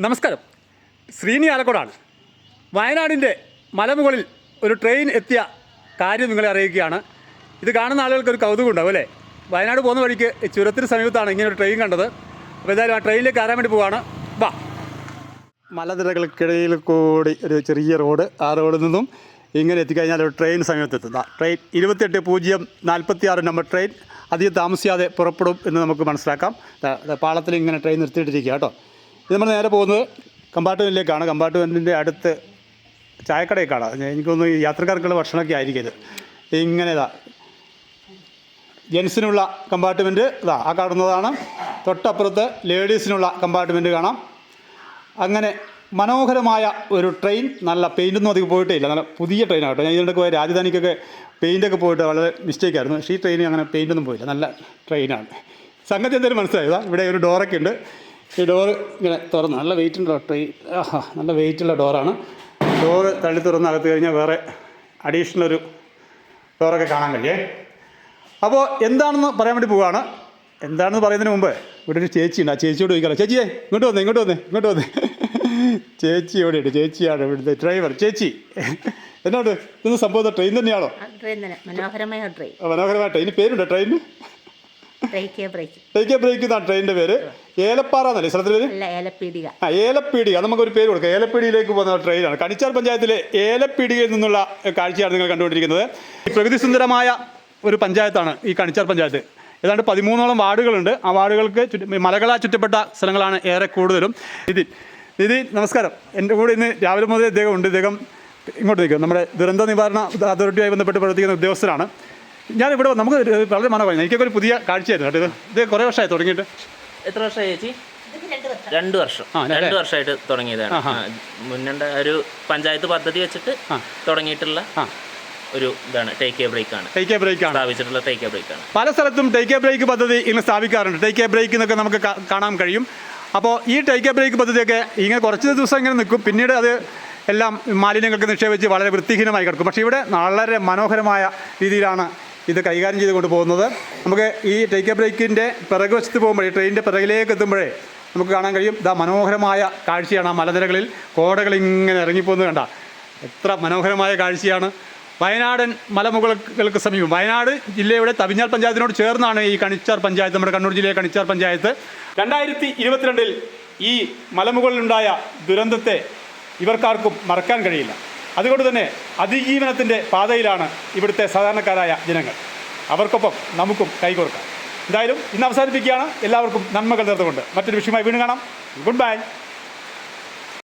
നമസ്കാരം. ശ്രീനി ആലക്കോടാണ്. വയനാടിന്റെ മലമുകളിൽ ഒരു ട്രെയിൻ എത്തിയ കാര്യം നിങ്ങളെ അറിയിക്കുകയാണ്. ഇത് കാണുന്ന ആളുകൾക്ക് ഒരു കൗതുകം ഉണ്ടാവും അല്ലേ? വയനാട് പോകുന്ന വഴിക്ക് ചുരത്തിന് സമീപത്താണ് ഇങ്ങനെ ഒരു ട്രെയിൻ കണ്ടത്. അപ്പോൾ എന്തായാലും ആ ട്രെയിനിലേക്ക് കയറാൻ വേണ്ടി പോവാണ്. വാ. മലനിരകൾക്കിടയിൽ കൂടി ഒരു ചെറിയ റോഡ് ആ റോഡിൽ നിന്നും ഇങ്ങനെ എത്തിക്കഴിഞ്ഞാൽ ഒരു ട്രെയിൻ സമീപത്തെത്തുന്ന ട്രെയിൻ ഇരുപത്തെട്ട് പൂജ്യം നാൽപ്പത്തി ആറ് നമ്പർ ട്രെയിൻ. അധികം താമസിയാതെ പുറപ്പെടും എന്ന് നമുക്ക് മനസ്സിലാക്കാം. പാളത്തിൽ ഇങ്ങനെ ട്രെയിൻ നിർത്തിയിട്ടിരിക്കുക കേട്ടോ. ഇത് നമ്മൾ നേരെ പോകുന്നത് കമ്പാർട്ട്മെന്റിലേക്കാണ് കമ്പാർട്ട്മെന്റിന്റെ അടുത്ത് ചായക്കടയൊക്കെയാണ് എനിക്കൊന്ന് യാത്രക്കാർക്കുള്ള ഭക്ഷണമൊക്കെ ആയിരിക്കും ഇത്. ഇങ്ങനെ ജെൻസിനുള്ള കമ്പാർട്ട്മെന്റ് ഇതാ ആ കാണുന്നതാണ്. തൊട്ടപ്പുറത്ത് ലേഡീസിനുള്ള കമ്പാർട്ട്മെന്റ് കാണാം. അങ്ങനെ മനോഹരമായ ഒരു ട്രെയിൻ നല്ല പെയിന്റൊന്നും അധികം പോയിട്ടേ ഇല്ല നല്ല പുതിയ ട്രെയിനാണ് കേട്ടോ. ഞാൻ ഇതിനൊക്കെ പോയ രാജധാനിക്കൊക്കെ പെയിന്റൊക്കെ പോയിട്ട് വളരെ മിസ്റ്റേക്കായിരുന്നു. പക്ഷേ ഈ ട്രെയിനിൽ അങ്ങനെ പെയിന്റൊന്നും പോയില്ല. നല്ല ട്രെയിനാണ്. സംഗതി എന്തായാലും മനസ്സിലായതാ ഇവിടെ ഒരു ഡോറൊക്കെ ഉണ്ട്. ഈ ഡോറ് ഇങ്ങനെ തുറന്ന്. നല്ല വെയിറ്റ് ഉണ്ട് ട്രെയിൻ ആഹാ നല്ല വെയിറ്റുള്ള ഡോറാണ് ഡോറ് തള്ളി തുറന്ന് അകത്ത് കഴിഞ്ഞാൽ വേറെ അഡീഷണൽ ഒരു ഡോറൊക്കെ കാണാൻ കഴിയേ. അപ്പോൾ എന്താണെന്ന് പറയാൻ വേണ്ടി പോവുകയാണ് എന്താണെന്ന് പറയുന്നതിന് മുമ്പ് ഇവിടെ ഒരു ചേച്ചി ഉണ്ട്. ആ ചേച്ചിയോട് ചോദിക്കാം ചേച്ചിയെ ഇങ്ങോട്ട് വന്നേ ഇങ്ങോട്ട് വന്നേ ഇങ്ങോട്ട് വന്നേ. ചേച്ചി എവിടെയുണ്ട് ചേച്ചിയാണ് ഇവിടുത്തെ ഡ്രൈവർ ചേച്ചി എന്നോട് ഇതൊന്ന് സംഭവം? ട്രെയിൻ തന്നെയാണോ? മനോഹരമായ ട്രെയിൻ മനോഹരമായ ട്രെയിൻ പേരുണ്ടോ ട്രെയിനിന് ബ്രേക്ക് ബ്രേക്ക് എന്നാണ് ട്രെയിനിന്റെ പേര്. ഏലപ്പാറ എന്നല്ലേ? സ്ഥലത്തിൽ പേര്? അല്ല ഏലപ്പീടിക. ആ ഏലപ്പീടിക. അത് നമുക്കൊരു പേര് കൊടുക്കാം. ഏലപ്പീടിയിലേക്ക് പോകുന്ന ട്രെയിനാണ് കണിച്ചാർ പഞ്ചായത്തിലെ ഏലപ്പീടികയിൽ നിന്നുള്ള കാഴ്ചയാണ് നിങ്ങൾ കണ്ടുകൊണ്ടിരിക്കുന്നത്. ഈ പ്രകൃതി സുന്ദരമായ ഒരു പഞ്ചായത്താണ് ഈ കണിച്ചാർ പഞ്ചായത്ത്. ഏതാണ്ട് പതിമൂന്നോളം വാർഡുകളുണ്ട്. ആ വാർഡുകൾക്ക് മലകളാ മലകളാൽ ചുറ്റപ്പെട്ട സ്ഥലങ്ങളാണ് ഏറെ കൂടുതലും. നിതിൻ നിതിൻ നമസ്കാരം. എന്റെ കൂടെ ഇന്ന് രാവിലെ മുതൽ ഇദ്ദേഹം ഉണ്ട്. ഇദ്ദേഹം ഇങ്ങോട്ട് നിൽക്കും നമ്മുടെ ദുരന്ത നിവാരണ അതോറിറ്റിയുമായി ബന്ധപ്പെട്ട് പ്രവർത്തിക്കുന്ന ഉദ്യോഗസ്ഥരാണ് ഞാൻ ഇവിടെ നമുക്ക് വളരെ മനോഹരം എനിക്കൊക്കെ ഒരു പുതിയ കാഴ്ചയായിരുന്നു കേട്ടോ ഇത്. ഇത് കുറേ വർഷമായി തുടങ്ങിയിട്ട്. എത്ര വർഷമായി ചേച്ചി? രണ്ട് വർഷം? രണ്ട് വർഷമായിട്ട് തുടങ്ങിയതാണ്. മുന്നണ്ട ഒരു പഞ്ചായത്ത് പദ്ധതി വെച്ചിട്ട് തുടങ്ങിയിട്ടുള്ള ഒരു ഇതാണ് ടേക്ക് എ ബ്രേക്ക് ആണ്. ടേക്ക് എ ബ്രേക്ക് ആണ്. സ്ഥാപിച്ചിട്ടുള്ള ടേക്ക് എ ബ്രേക്ക് ആണ്. പല സ്ഥലത്തും ടേക്ക് എ ബ്രേക്ക് പദ്ധതി ഇങ്ങനെ സ്ഥാപിക്കാറുണ്ട്. ടേക്ക് എ ബ്രേക്ക് എന്നൊക്കെ നമുക്ക് കാണാൻ കഴിയും. അപ്പോൾ ഈ ടേക്ക് എ ബ്രേക്ക് പദ്ധതിയൊക്കെ ഇങ്ങനെ കുറച്ച് ദിവസം ഇങ്ങനെ നിൽക്കും. പിന്നീട് അത് എല്ലാം മാലിന്യങ്ങൾക്ക് നിക്ഷേപിച്ച് വളരെ വൃത്തിഹീനമായി കിടക്കും. പക്ഷേ ഇവിടെ വളരെ മനോഹരമായ രീതിയിലാണ് ഇത് കൈകാര്യം ചെയ്ത് കൊണ്ടുപോകുന്നത് നമുക്ക് ഈ ടേക്ക് എ ബ്രേക്കിന്റെ പിറകുവശത്ത് പോകുമ്പോഴേ ട്രെയിനിന്റെ പിറകിലേക്ക് എത്തുമ്പോഴേ നമുക്ക് കാണാൻ കഴിയും. ഇതാ മനോഹരമായ കാഴ്ചയാണ് ആ മലനിരകളിൽ. കോടകൾ ഇങ്ങനെ ഇറങ്ങിപ്പോകുന്നത് കണ്ട. എത്ര മനോഹരമായ കാഴ്ചയാണ്. വയനാടൻ മലമുകൾക്ക് സമീപം. വയനാട് ജില്ലയുടെ തവിഞ്ഞാൽ പഞ്ചായത്തിനോട് ചേർന്നാണ് ഈ കണിച്ചാർ പഞ്ചായത്ത് നമ്മുടെ കണ്ണൂർ ജില്ലയിലെ കണിച്ചാർ പഞ്ചായത്ത്. രണ്ടായിരത്തി ഇരുപത്തിരണ്ടിൽ ഈ മലമുകളിലുണ്ടായ ദുരന്തത്തെ ഇവർക്കാർക്കും മറക്കാൻ കഴിയില്ല. അതുകൊണ്ട് തന്നെ അതിജീവനത്തിന്റെ പാതയിലാണ് ഇവിടുത്തെ സാധാരണക്കാരായ ജനങ്ങൾ. അവർക്കൊപ്പം നമുക്കും കൈകോർക്കാം. എന്തായാലും ഇന്ന് അവസാനിപ്പിക്കുകയാണ്. എല്ലാവർക്കും നന്മകൾ നേർന്നുകൊണ്ട് മറ്റൊരു വിഷയമായി വീണ്ടും കാണാം. Good bye